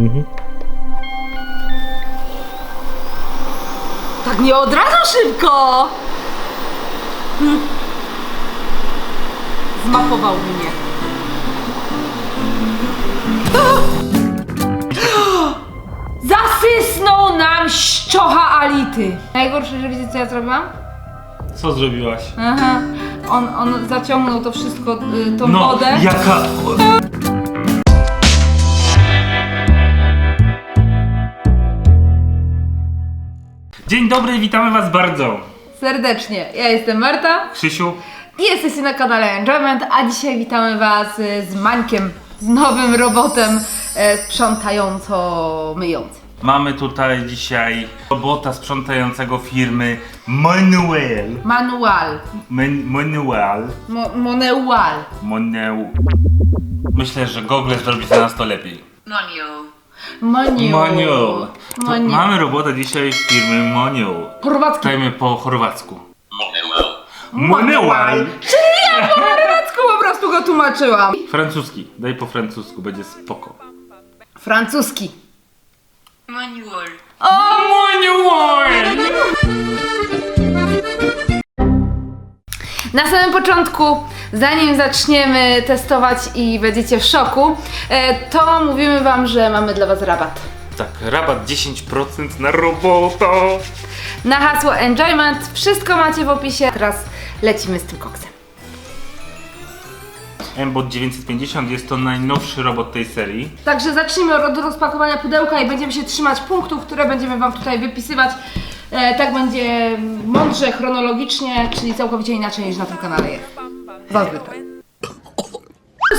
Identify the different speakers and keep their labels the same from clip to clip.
Speaker 1: Mhm.
Speaker 2: Tak nie od razu szybko! Hm. Zmapował mnie. Zasysnął nam ściocha Ality. Najgorsze, że wiecie co ja zrobiłam?
Speaker 1: Co zrobiłaś?
Speaker 2: Aha. On, on zaciągnął to wszystko, y, tą
Speaker 1: No,
Speaker 2: wodę.
Speaker 1: jaka... Dzień dobry, witamy was bardzo.
Speaker 2: Serdecznie. Ja jestem Marta
Speaker 1: Krzysiu,
Speaker 2: i jesteście na kanale Enjoyment, a dzisiaj witamy was y, z Mańkiem, z nowym robotem e, sprzątająco-myjącym.
Speaker 1: mamy tutaj dzisiaj robota sprzątającego firmy Manuel.
Speaker 2: Manual.
Speaker 1: Men, manual.
Speaker 2: Mo Moneual.
Speaker 1: Moneu. Myślę, że Google zrobi za nas to lepiej.
Speaker 3: Manual.
Speaker 2: Manual.
Speaker 1: mamy robotę dzisiaj firmy Manual.
Speaker 2: Chorwacki.
Speaker 1: Dajmy po chorwacku.
Speaker 3: Manual.
Speaker 2: Czyli ja po chorwacku po prostu go tłumaczyłam.
Speaker 1: Francuski. Daj po francusku, będzie spoko.
Speaker 2: Francuski.
Speaker 3: Manual.
Speaker 2: O!
Speaker 1: Manual.
Speaker 2: Na samym początku, zanim zaczniemy testować i będziecie w szoku, e, to mówimy wam, że mamy dla was rabat.
Speaker 1: Tak, rabat 10% na robota.
Speaker 2: Na hasło Enjoyment wszystko macie w opisie. Teraz lecimy z tym koksem.
Speaker 1: Mbot 950 jest to najnowszy robot tej serii.
Speaker 2: Także zacznijmy od rozpakowania pudełka i będziemy się trzymać punktów, które będziemy Wam tutaj wypisywać. E, tak będzie mądrze, chronologicznie, czyli całkowicie inaczej niż na tym kanale jest. Zazwyczaj.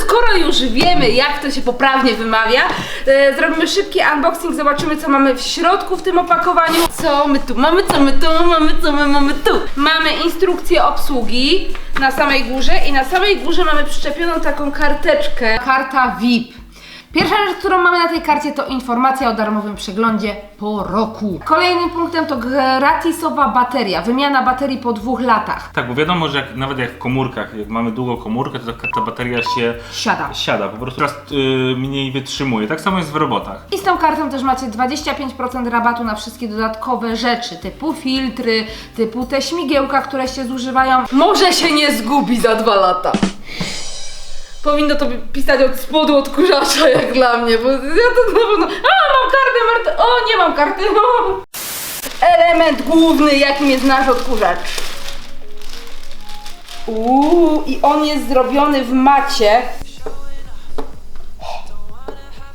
Speaker 2: Skoro już wiemy, jak to się poprawnie wymawia, e, zrobimy szybki unboxing, zobaczymy, co mamy w środku w tym opakowaniu. Co my tu mamy, co my tu mamy, co my mamy tu. Mamy instrukcję obsługi na samej górze i na samej górze mamy przyczepioną taką karteczkę. Karta VIP. Pierwsza rzecz, którą mamy na tej karcie to informacja o darmowym przeglądzie po roku. Kolejnym punktem to gratisowa bateria, wymiana baterii po dwóch latach.
Speaker 1: Tak, bo wiadomo, że jak, nawet jak w komórkach, jak mamy długą komórkę, to ta, ta bateria się
Speaker 2: Siada.
Speaker 1: siada, po prostu coraz y, mniej wytrzymuje. Tak samo jest w robotach.
Speaker 2: I z tą kartą też macie 25% rabatu na wszystkie dodatkowe rzeczy, typu filtry, typu te śmigiełka, które się zużywają. Może się nie zgubi za dwa lata. Powinno to pisać od spodu odkurzacza, jak dla mnie, bo ja to na pewno... A, mam kartę, Marta! O, nie mam karty! O. Element główny, jakim jest nasz odkurzacz. Uuu, i on jest zrobiony w macie.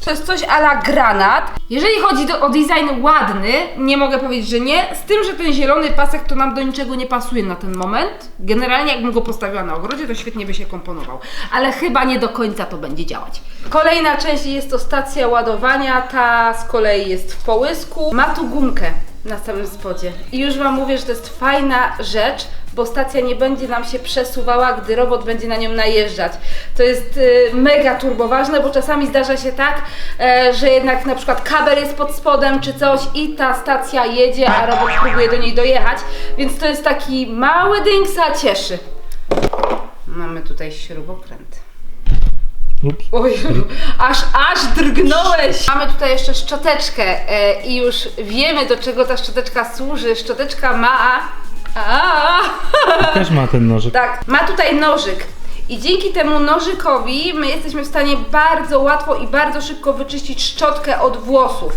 Speaker 2: To jest coś ala granat. Jeżeli chodzi do, o design ładny, nie mogę powiedzieć, że nie. Z tym, że ten zielony pasek to nam do niczego nie pasuje na ten moment. Generalnie jakbym go postawiła na ogrodzie, to świetnie by się komponował. Ale chyba nie do końca to będzie działać. Kolejna część jest to stacja ładowania. Ta z kolei jest w połysku. Ma tu gumkę na samym spodzie. I już Wam mówię, że to jest fajna rzecz, bo stacja nie będzie nam się przesuwała, gdy robot będzie na nią najeżdżać. To jest y, mega turboważne, bo czasami zdarza się tak, e, że jednak na przykład kabel jest pod spodem czy coś i ta stacja jedzie, a robot próbuje do niej dojechać, więc to jest taki mały dings, a cieszy. Mamy tutaj śrubokręt.
Speaker 1: Ups.
Speaker 2: Oj, aż, aż drgnąłeś! Mamy tutaj jeszcze szczoteczkę e, i już wiemy do czego ta szczoteczka służy. Szczoteczka ma... A,
Speaker 1: Też ma ten nożyk.
Speaker 2: tak, ma tutaj nożyk. I dzięki temu nożykowi my jesteśmy w stanie bardzo łatwo i bardzo szybko wyczyścić szczotkę od włosów.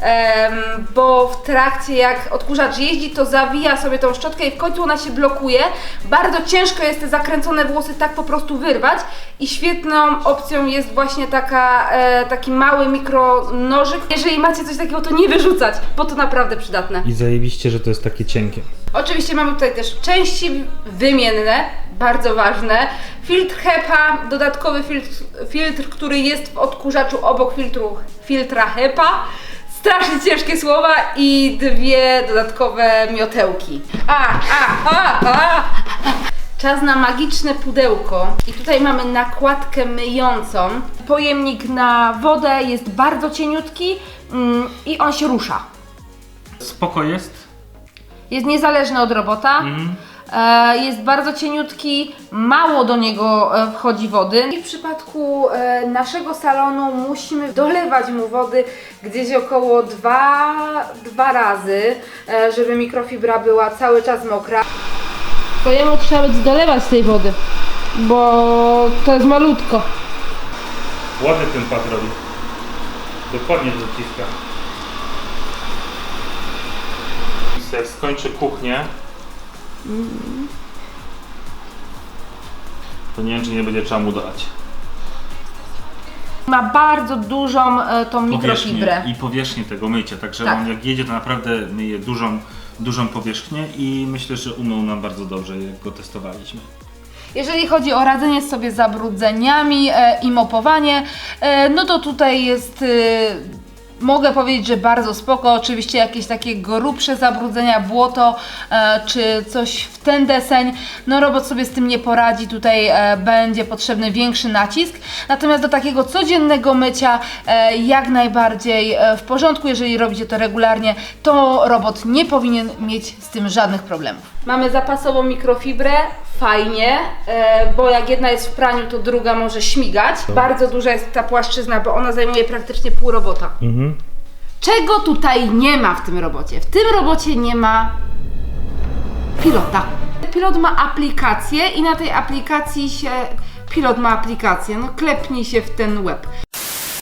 Speaker 2: Em, bo w trakcie jak odkurzacz jeździ, to zawija sobie tą szczotkę i w końcu ona się blokuje. Bardzo ciężko jest te zakręcone włosy tak po prostu wyrwać i świetną opcją jest właśnie taka, e, taki mały mikro nożyk. Jeżeli macie coś takiego, to nie wyrzucać, bo to naprawdę przydatne.
Speaker 1: I zajebiście, że to jest takie cienkie.
Speaker 2: Oczywiście mamy tutaj też części wymienne, bardzo ważne. Filtr HEPA, dodatkowy filtr, filtr, który jest w odkurzaczu obok filtru, filtra HEPA. Strasznie ciężkie słowa i dwie dodatkowe miotełki. A, a, a, a. Czas na magiczne pudełko. I tutaj mamy nakładkę myjącą. Pojemnik na wodę jest bardzo cieniutki mm, i on się rusza.
Speaker 1: Spoko jest.
Speaker 2: Jest niezależny od robota.
Speaker 1: Mhm.
Speaker 2: E, jest bardzo cieniutki, mało do niego e, wchodzi wody. I w przypadku e, naszego salonu musimy dolewać mu wody gdzieś około dwa, dwa razy, żeby mikrofibra była cały czas mokra. To jemu trzeba będzie dolewać tej wody, bo to jest malutko.
Speaker 1: Ładny ten pad robi. Dokładnie dociska. Jak skończy kuchnię, to nie wiem, czy nie będzie trzeba mu dodać.
Speaker 2: Ma bardzo dużą e, tą mikrofibrę.
Speaker 1: I powierzchnię tego mycia, także
Speaker 2: Tak.
Speaker 1: on jak jedzie, to naprawdę myje dużą, dużą powierzchnię i myślę, że umył nam bardzo dobrze, jak go testowaliśmy.
Speaker 2: Jeżeli chodzi o radzenie sobie z zabrudzeniami e, i mopowanie, e, no to tutaj jest. E, Mogę powiedzieć, że bardzo spoko. Oczywiście jakieś takie grubsze zabrudzenia, błoto e, czy coś w ten deseń. No robot sobie z tym nie poradzi. Tutaj e, będzie potrzebny większy nacisk. Natomiast do takiego codziennego mycia e, jak najbardziej e, w porządku. Jeżeli robicie to regularnie, to robot nie powinien mieć z tym żadnych problemów. Mamy zapasową mikrofibrę, fajnie, e, bo jak jedna jest w praniu, to druga może śmigać. Bardzo duża jest ta płaszczyzna, bo ona zajmuje praktycznie pół robota. Czego tutaj nie ma w tym robocie? W tym robocie nie ma pilota. Pilot ma aplikację i na tej aplikacji się. Pilot ma aplikację, no klepnij się w ten web.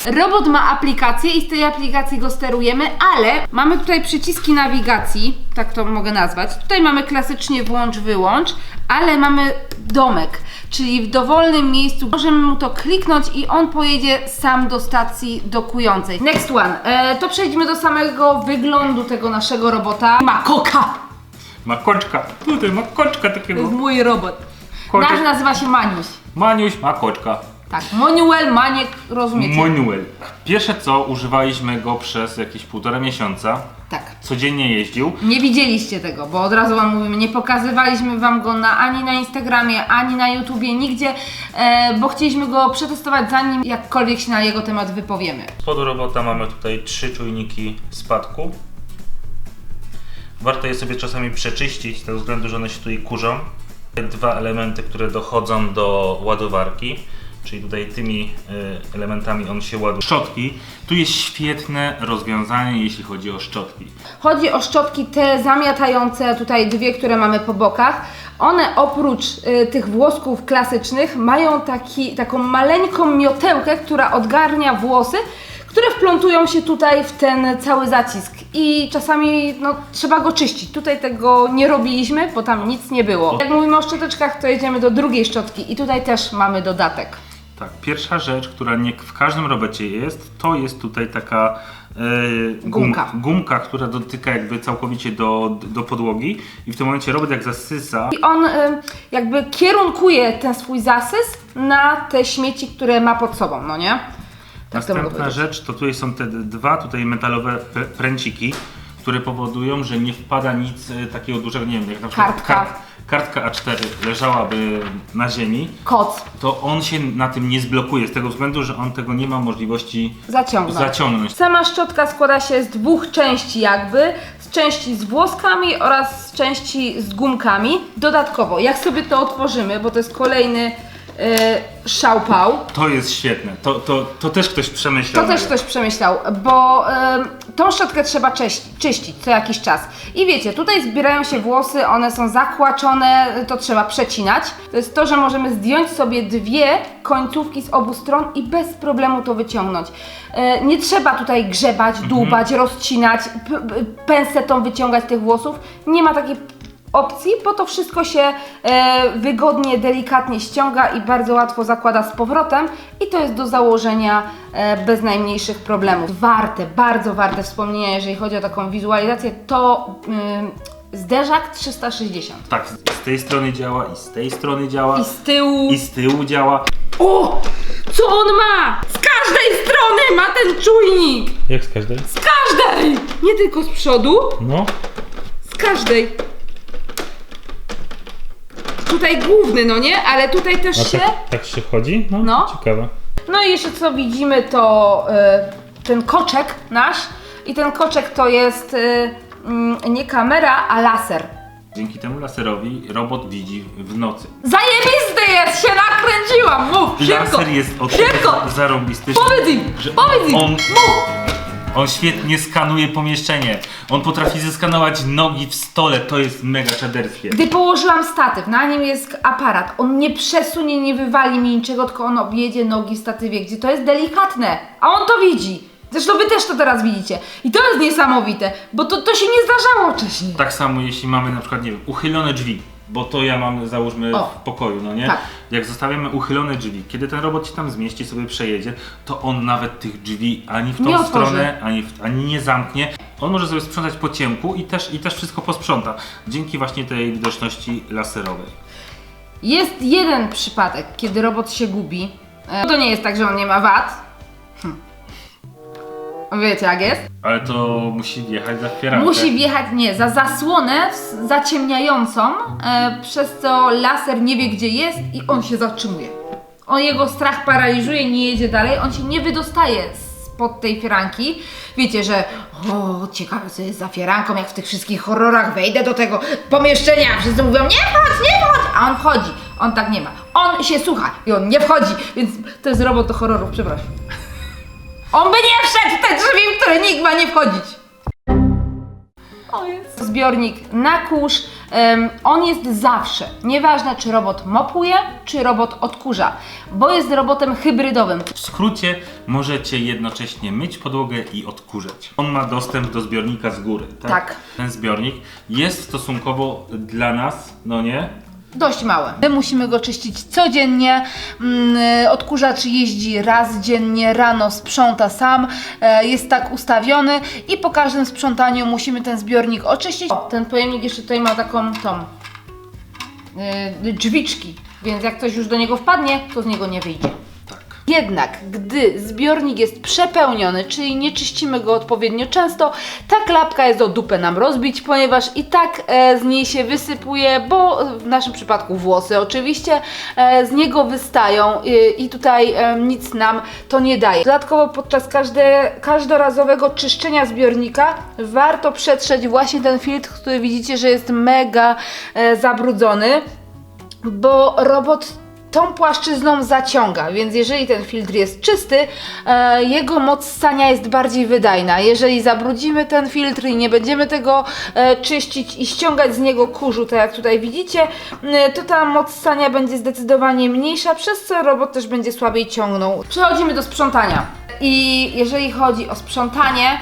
Speaker 2: Robot ma aplikację i z tej aplikacji go sterujemy, ale mamy tutaj przyciski nawigacji, tak to mogę nazwać. Tutaj mamy klasycznie włącz, wyłącz, ale mamy domek, czyli w dowolnym miejscu możemy mu to kliknąć i on pojedzie sam do stacji dokującej. Next one, e, to przejdźmy do samego wyglądu tego naszego robota. Ma koka!
Speaker 1: Ma koczka, tutaj ma koczka
Speaker 2: To
Speaker 1: takiego.
Speaker 2: jest mój robot.
Speaker 1: Koczek.
Speaker 2: Nasz nazywa się Maniuś.
Speaker 1: Maniuś ma koczka.
Speaker 2: Tak, Monuel, Maniek, rozumiecie?
Speaker 1: Manuel. Pierwsze co, używaliśmy go przez jakieś półtora miesiąca.
Speaker 2: tak.
Speaker 1: Codziennie jeździł.
Speaker 2: Nie widzieliście tego, bo od razu Wam mówimy, nie pokazywaliśmy Wam go na, ani na Instagramie, ani na YouTubie, nigdzie, e, bo chcieliśmy go przetestować zanim jakkolwiek się na jego temat wypowiemy.
Speaker 1: Z spodu robota mamy tutaj trzy czujniki spadku. Warto je sobie czasami przeczyścić, z tego względu, że one się tutaj kurzą. Dwa elementy, które dochodzą do ładowarki, czyli tutaj tymi y, elementami on się ładuje. Szczotki. Tu jest świetne rozwiązanie, jeśli chodzi o szczotki.
Speaker 2: Chodzi o szczotki te zamiatające, tutaj dwie, które mamy po bokach. One oprócz y, tych włosków klasycznych mają taki, taką maleńką miotełkę, która odgarnia włosy, które wplątują się tutaj w ten cały zacisk i czasami no, trzeba go czyścić. Tutaj tego nie robiliśmy, bo tam nic nie było. Jak mówimy o szczoteczkach, to jedziemy do drugiej szczotki i tutaj też mamy dodatek.
Speaker 1: Tak, pierwsza rzecz, która nie w każdym robocie jest, to jest tutaj taka e, gum-
Speaker 2: Gumka.
Speaker 1: gumka, która dotyka jakby całkowicie do, do podłogi i w tym momencie robot jak zasysa,
Speaker 2: I on y, jakby kierunkuje ten swój zasys na te śmieci, które ma pod sobą, no nie? Tak to mogę
Speaker 1: Następna
Speaker 2: powiedzieć.
Speaker 1: rzecz to tutaj są te dwa tutaj metalowe pr- pręciki, które powodują, że nie wpada nic e, takiego dużego, nie wiem, jak na przykład
Speaker 2: Kartka.
Speaker 1: kart- kartka A4 leżałaby na ziemi,
Speaker 2: Koc
Speaker 1: to on się na tym nie zblokuje z tego względu, że on tego nie ma możliwości
Speaker 2: zaciągnąć.
Speaker 1: zaciągnąć.
Speaker 2: Sama szczotka składa się z dwóch części jakby, z części z włoskami oraz z części z gumkami. Dodatkowo, jak sobie to otworzymy, bo to jest kolejny y, szałpał,
Speaker 1: To jest świetne, to, to, to też ktoś przemyślał.
Speaker 2: To też ktoś przemyślał, bo ym, tą szczotkę trzeba czyś- czyścić co jakiś czas. I wiecie, tutaj zbierają się włosy, one są zakłaczone, to trzeba przecinać. To jest to, że możemy zdjąć sobie dwie końcówki z obu stron i bez problemu to wyciągnąć. E, nie trzeba tutaj grzebać, dłubać, rozcinać, p- p- pensetą wyciągać tych włosów. Nie ma takiej opcji, bo to wszystko się e, wygodnie, delikatnie ściąga i bardzo łatwo zakłada z powrotem i to jest do założenia e, bez najmniejszych problemów. Warte, bardzo warte wspomnienia, jeżeli chodzi o taką wizualizację, to ym, zderzak 360.
Speaker 1: Tak, z tej strony działa i z tej strony działa
Speaker 2: I z tyłu...
Speaker 1: i z tyłu działa.
Speaker 2: O! Co on ma? Z każdej strony ma ten czujnik!
Speaker 1: Jak z każdej?
Speaker 2: Z każdej! Nie tylko z przodu,
Speaker 1: No.
Speaker 2: z każdej. Tutaj główny, no nie? Ale tutaj też się...
Speaker 1: tak się wchodzi? No,
Speaker 2: No.
Speaker 1: ciekawe.
Speaker 2: No i jeszcze co widzimy to y, ten koczek nasz i ten koczek to jest y, mm, nie kamera, a laser.
Speaker 1: Dzięki temu laserowi robot widzi w nocy.
Speaker 2: Zajebisty jest! Się nakręciłam! Mów! Szybko!
Speaker 1: Laser jest o
Speaker 2: Szybko!
Speaker 1: tyle zarąbisty,
Speaker 2: Powiedz im!
Speaker 1: że
Speaker 2: Powiedz im!
Speaker 1: on,
Speaker 2: Mów!
Speaker 1: On świetnie skanuje pomieszczenie. On potrafi zeskanować nogi w stole, to jest mega czaderskie.
Speaker 2: Gdy położyłam statyw, na nim jest aparat, on nie przesunie, nie wywali mi niczego, tylko on objedzie nogi w statywie, gdzie to jest delikatne, a on to widzi. Zresztą wy też to teraz widzicie. I to jest niesamowite, bo to, to się nie zdarzało wcześniej.
Speaker 1: Tak samo jeśli mamy na przykład, nie wiem, uchylone drzwi, bo to ja mam załóżmy
Speaker 2: O.
Speaker 1: w pokoju, no nie?
Speaker 2: Tak.
Speaker 1: Jak zostawiamy uchylone drzwi, kiedy ten robot się tam zmieści, sobie przejedzie, to on nawet tych drzwi ani w tą
Speaker 2: Nie
Speaker 1: stronę, ani, w, ani nie zamknie. On może sobie sprzątać po ciemku i też, i też wszystko posprząta. Dzięki właśnie tej widoczności laserowej.
Speaker 2: Jest jeden przypadek, kiedy robot się gubi. E, To nie jest tak, że on nie ma wad. Wiecie jak jest?
Speaker 1: Ale to musi wjechać za fierankę.
Speaker 2: Musi wjechać, nie, za zasłonę zaciemniającą, e, przez co laser nie wie gdzie jest i on się zatrzymuje. On jego strach paraliżuje, nie jedzie dalej, on się nie wydostaje spod tej firanki. Wiecie, że o, ciekawe co jest za firanką, jak w tych wszystkich horrorach wejdę do tego pomieszczenia, wszyscy mówią nie wchodź, nie wchodź, a on wchodzi. On tak nie ma. On się słucha i on nie wchodzi, więc to jest robot do horrorów, przepraszam. On by nie wszedł w te drzwi, w które nikt ma nie wchodzić. O jest. Zbiornik na kurz, em, on jest zawsze. Nieważne, czy robot mopuje, czy robot odkurza, bo jest robotem hybrydowym.
Speaker 1: W skrócie możecie jednocześnie myć podłogę i odkurzać. On ma dostęp do zbiornika z góry, tak?
Speaker 2: Tak.
Speaker 1: Ten zbiornik jest stosunkowo dla nas, no nie?
Speaker 2: Dość małe. My musimy go czyścić codziennie. Mm, Odkurzacz jeździ raz dziennie, rano sprząta sam. E, Jest tak ustawiony i po każdym sprzątaniu musimy ten zbiornik oczyścić. O, ten pojemnik jeszcze tutaj ma taką tą y, drzwiczki, więc jak ktoś już do niego wpadnie, to z niego nie wyjdzie. Jednak, gdy zbiornik jest przepełniony, czyli nie czyścimy go odpowiednio często, ta klapka jest do dupę nam rozbić, ponieważ i tak e, z niej się wysypuje, bo w naszym przypadku włosy oczywiście e, z niego wystają e, i tutaj e, nic nam to nie daje. Dodatkowo podczas każde, każdorazowego czyszczenia zbiornika warto przetrzeć właśnie ten filtr, który widzicie, że jest mega e, zabrudzony bo robot tą płaszczyzną zaciąga, więc jeżeli ten filtr jest czysty, e, jego moc ssania jest bardziej wydajna. Jeżeli zabrudzimy ten filtr i nie będziemy tego e, czyścić i ściągać z niego kurzu, tak jak tutaj widzicie, e, to ta moc ssania będzie zdecydowanie mniejsza, przez co robot też będzie słabiej ciągnął. Przechodzimy do sprzątania. I jeżeli chodzi o sprzątanie,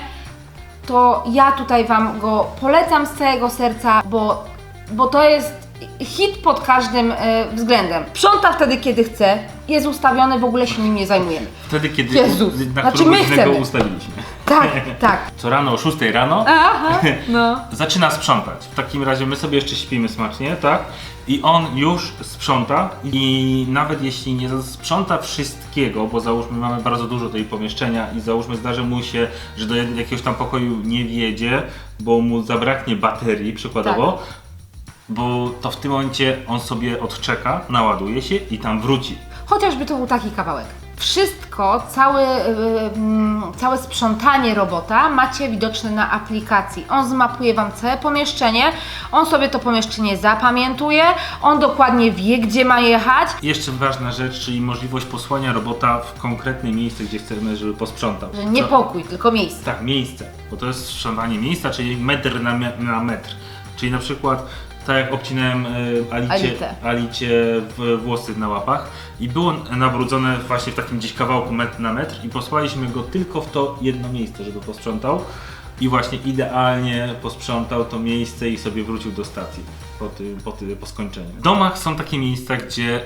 Speaker 2: to ja tutaj Wam go polecam z całego serca, bo, bo to jest hit pod każdym e, względem. Sprząta wtedy, kiedy chce, jest ustawiony, w ogóle się nim nie zajmujemy.
Speaker 1: Wtedy, kiedy
Speaker 2: Jezus.
Speaker 1: na
Speaker 2: Znaczy,
Speaker 1: którą
Speaker 2: my
Speaker 1: godzinę go
Speaker 2: chcemy.
Speaker 1: ustawiliśmy.
Speaker 2: Tak, tak.
Speaker 1: Co rano o 6 rano
Speaker 2: Aha, no.
Speaker 1: zaczyna sprzątać. W takim razie my sobie jeszcze śpimy smacznie, tak? I on już sprząta i nawet jeśli nie sprząta wszystkiego, bo załóżmy mamy bardzo dużo tej pomieszczenia i załóżmy zdarzy mu się, że do jed- jakiegoś tam pokoju nie wjedzie, bo mu zabraknie baterii przykładowo,
Speaker 2: Tak.
Speaker 1: Bo to w tym momencie on sobie odczeka, naładuje się i tam wróci.
Speaker 2: Chociażby to był taki kawałek. Wszystko, całe, mm, całe sprzątanie robota macie widoczne na aplikacji. On zmapuje Wam całe pomieszczenie, on sobie to pomieszczenie zapamiętuje, on dokładnie wie, gdzie ma jechać.
Speaker 1: Jeszcze ważna rzecz, czyli możliwość posłania robota w konkretne miejsce, gdzie chcemy, żeby posprzątał.
Speaker 2: Że nie
Speaker 1: Co-
Speaker 2: pokój, tylko miejsce.
Speaker 1: Tak, miejsce, bo to jest sprzątanie miejsca, czyli metr na, me- na metr. Czyli na przykład, tak jak obcinałem y, Alicie,
Speaker 2: Alitę.
Speaker 1: Alicie w włosy na łapach i było nabrudzone właśnie w takim gdzieś kawałku metr na metr i posłaliśmy go tylko w to jedno miejsce, żeby posprzątał i właśnie idealnie posprzątał to miejsce i sobie wrócił do stacji po, po, po skończeniu. W domach są takie miejsca, gdzie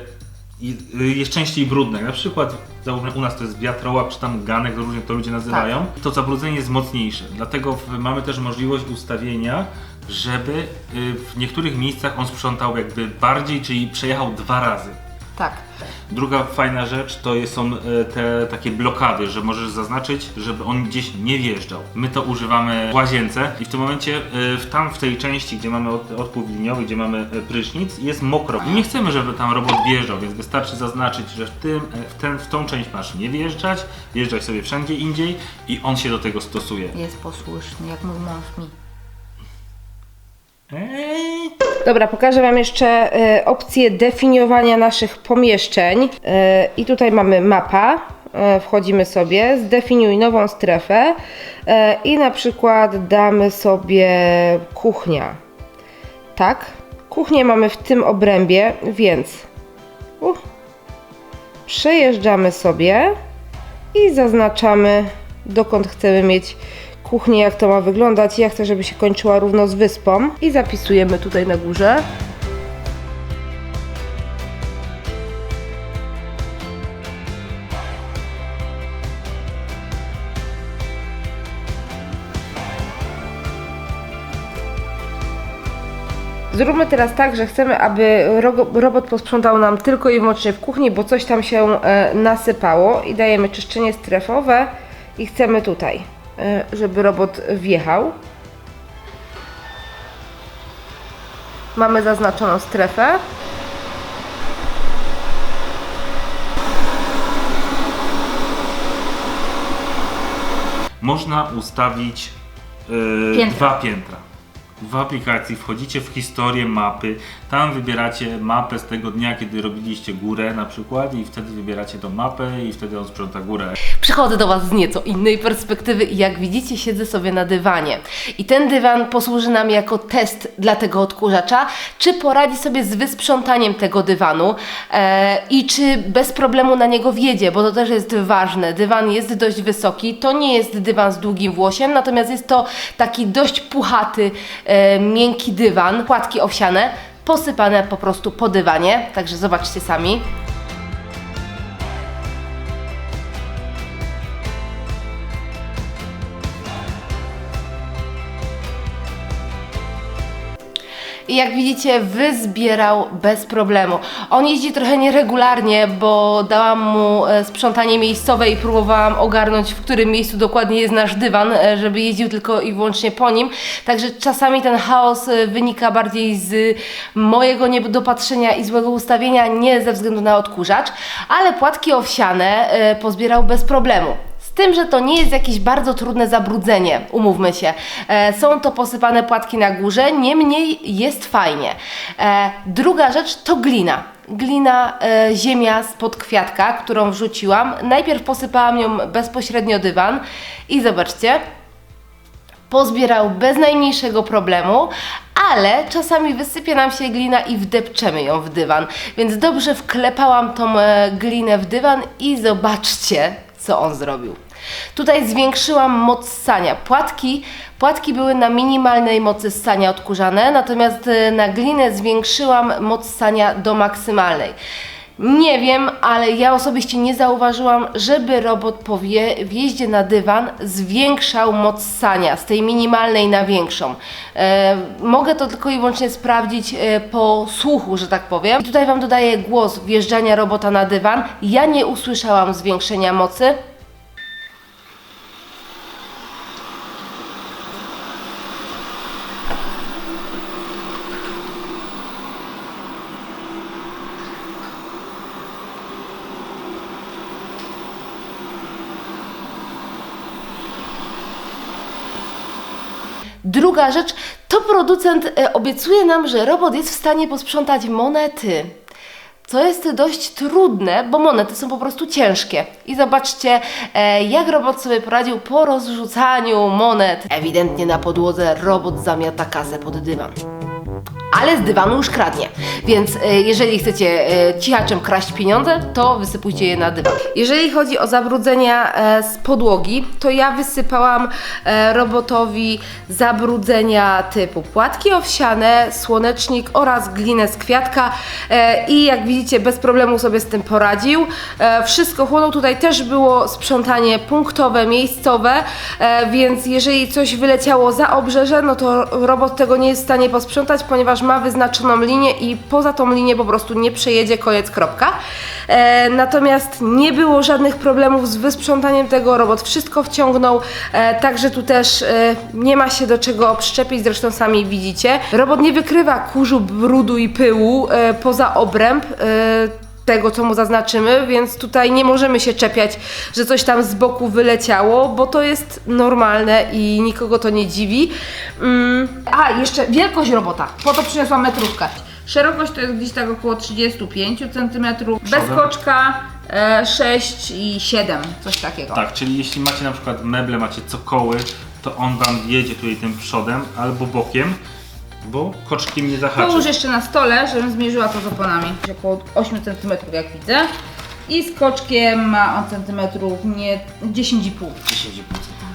Speaker 1: i- y, jest częściej brudne. Na przykład załóżmy u nas to jest wiatrołap czy tam ganek, różnie to ludzie nazywają. To zabrudzenie jest mocniejsze. Dlatego w, mamy też możliwość ustawienia, żeby y, w niektórych miejscach on sprzątał jakby bardziej, czyli przejechał dwa razy.
Speaker 2: Tak.
Speaker 1: Druga fajna rzecz to są e, te takie blokady, że możesz zaznaczyć, żeby on gdzieś nie wjeżdżał. My to używamy w łazience i w tym momencie e, w tam w tej części, gdzie mamy od- odpływ liniowy, gdzie mamy prysznic, jest mokro. I nie chcemy, żeby tam robot wjeżdżał, więc wystarczy zaznaczyć, że w, tym, w, ten, w tą część masz nie wjeżdżać, wjeżdżać sobie wszędzie indziej i on się do tego stosuje.
Speaker 2: Jest posłuszny, jak mój mąż mi.
Speaker 1: Eee.
Speaker 2: Dobra, pokażę Wam jeszcze e, opcję definiowania naszych pomieszczeń. E, I tutaj mamy mapa. E, wchodzimy sobie, zdefiniuj nową strefę i na przykład damy sobie kuchnia. Tak, kuchnię mamy w tym obrębie, więc uh, przejeżdżamy sobie i zaznaczamy dokąd chcemy mieć kuchnię, jak to ma wyglądać. Ja chcę, żeby się kończyła równo z wyspą i zapisujemy tutaj na górze. Zróbmy teraz tak, że chcemy, aby robot posprzątał nam tylko i wyłącznie w kuchni, bo coś tam się e, nasypało i dajemy czyszczenie strefowe i chcemy tutaj, żeby robot wjechał. Mamy zaznaczoną strefę.
Speaker 1: Można ustawić yy,
Speaker 2: Piętra.
Speaker 1: dwa piętra. W aplikacji wchodzicie w historię mapy, tam wybieracie mapę z tego dnia, kiedy robiliście górę na przykład i wtedy wybieracie tą mapę i wtedy on sprząta górę.
Speaker 4: Przychodzę do Was z nieco innej perspektywy i jak widzicie siedzę sobie na dywanie. I ten dywan posłuży nam jako test dla tego odkurzacza, czy poradzi sobie z wysprzątaniem tego dywanu e, i czy bez problemu na niego wjedzie, bo to też jest ważne. Dywan jest dość wysoki, to nie jest dywan z długim włosiem, natomiast jest to taki dość puchaty, e, miękki dywan, płatki owsiane, posypane po prostu po dywanie, także zobaczcie sami. I jak widzicie, wyzbierał bez problemu. On jeździ trochę nieregularnie, bo dałam mu e, sprzątanie miejscowe i próbowałam ogarnąć, w którym miejscu dokładnie jest nasz dywan, e, żeby jeździł tylko i wyłącznie po nim. Także czasami ten chaos e, wynika bardziej z mojego niedopatrzenia i złego ustawienia, nie ze względu na odkurzacz, ale płatki owsiane pozbierał bez problemu. Tym, że to nie jest jakieś bardzo trudne zabrudzenie, umówmy się. E, są to posypane płatki na górze, niemniej jest fajnie. E, druga rzecz to glina. Glina, e, ziemia spod kwiatka, którą wrzuciłam. Najpierw posypałam ją bezpośrednio dywan i zobaczcie, pozbierał bez najmniejszego problemu, ale czasami wysypie nam się glina i wdepczemy ją w dywan. Więc dobrze wklepałam tą e, glinę w dywan i zobaczcie, co on zrobił. Tutaj zwiększyłam moc ssania. Płatki, płatki były na minimalnej mocy ssania odkurzane, natomiast e, na glinę zwiększyłam moc ssania do maksymalnej. Nie wiem, ale ja osobiście nie zauważyłam, żeby robot po wje, wjeździe na dywan zwiększał moc ssania z tej minimalnej na większą. E, mogę to tylko i wyłącznie sprawdzić e, po słuchu, że tak powiem. I tutaj Wam dodaję głos wjeżdżania robota na dywan. Ja nie usłyszałam zwiększenia mocy. Druga rzecz, to producent e, obiecuje nam, że robot jest w stanie posprzątać monety. Co jest dość trudne, bo monety są po prostu ciężkie. I zobaczcie, e, jak robot sobie poradził po rozrzucaniu monet. Ewidentnie na podłodze robot zamiata kasę pod dywan. Ale z dywanu już kradnie. Więc e, jeżeli chcecie e, cichaczem kraść pieniądze, to wysypujcie je na dywan.
Speaker 2: Jeżeli chodzi o zabrudzenia e, z podłogi, to ja wysypałam e, robotowi zabrudzenia typu płatki owsiane, słonecznik oraz glinę z kwiatka e, i jak widzicie bez problemu sobie z tym poradził. E, wszystko chłonął, tutaj też było sprzątanie punktowe, miejscowe, e, więc jeżeli coś wyleciało za obrzeże, no to robot tego nie jest w stanie posprzątać, ponieważ ma wyznaczoną linię i poza tą linię po prostu nie przejedzie, koniec, kropka. E, natomiast nie było żadnych problemów z wysprzątaniem tego, robot wszystko wciągnął, e, także tu też e, nie ma się do czego przyczepić, zresztą sami widzicie. Robot nie wykrywa kurzu, brudu i pyłu e, poza obręb. E,
Speaker 4: tego, co mu zaznaczymy, więc tutaj nie możemy się czepiać, że coś tam z boku wyleciało, bo to jest normalne i nikogo to nie dziwi. Mm,
Speaker 2: A, jeszcze wielkość robota. Po to przyniosłam metrówkę. Szerokość to jest gdzieś tak około 35 cm. Bez
Speaker 1: Przodem?
Speaker 2: koczka e, 6 i 7, coś takiego.
Speaker 1: Tak, czyli jeśli macie na przykład meble, macie cokoły, to on wam jedzie tutaj tym przodem albo bokiem, bo koczkiem nie zahaczy.
Speaker 2: Połóż jeszcze na stole, żebym zmierzyła to z oponami. Około 8 cm jak widzę. I z koczkiem ma on centymetrów nie 10,5.
Speaker 1: 10,5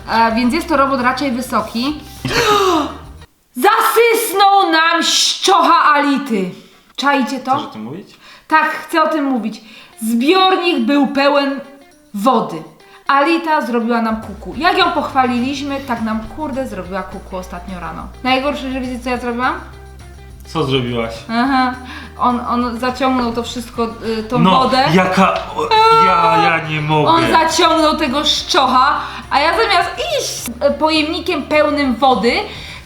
Speaker 2: A, więc jest to robot raczej wysoki. Zasysnął nam ściocha Ality. Czajcie to?
Speaker 1: Chcesz o tym mówić?
Speaker 2: Tak, chcę o tym mówić. Zbiornik był pełen wody. Alita zrobiła nam kuku. Jak ją pochwaliliśmy, tak nam kurde zrobiła kuku ostatnio rano. Najgorsze, że wiecie co ja zrobiłam?
Speaker 1: Co zrobiłaś?
Speaker 2: Aha, on, on zaciągnął to wszystko, y, tą
Speaker 1: No,
Speaker 2: wodę.
Speaker 1: jaka... O, ja, ja nie mogę.
Speaker 2: On zaciągnął tego szczocha, a ja zamiast iść z e, pojemnikiem pełnym wody,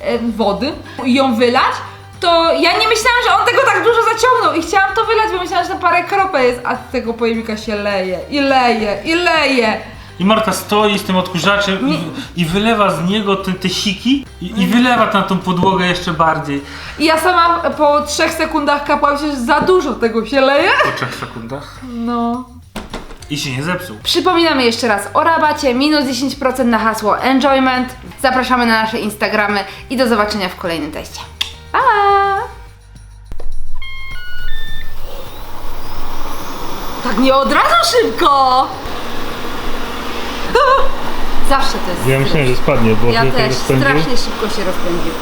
Speaker 2: e, wody i ją wylać, to ja nie myślałam, że on tego tak dużo zaciągnął i chciałam to wylać, bo myślałam, że tam parę kropel jest, a z tego pojemnika się leje i leje i leje.
Speaker 1: I Marta stoi z tym odkurzaczem i, i wylewa z niego te, te siki i, i wylewa na tą podłogę jeszcze bardziej.
Speaker 2: I ja sama po trzech sekundach kapłam się, że za dużo tego się leje.
Speaker 1: Po trzech sekundach.
Speaker 2: No.
Speaker 1: I się nie zepsuł.
Speaker 2: Przypominamy jeszcze raz o rabacie, minus 10% na hasło enjoyment. Zapraszamy na nasze Instagramy i do zobaczenia w kolejnym teście. Pa! Tak nie od razu szybko! Zawsze to jest.
Speaker 1: Ja myślałem, że spadnie, bo
Speaker 2: Ja też strasznie szybko się rozpędził.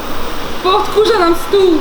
Speaker 2: Bo odkurza nam stół!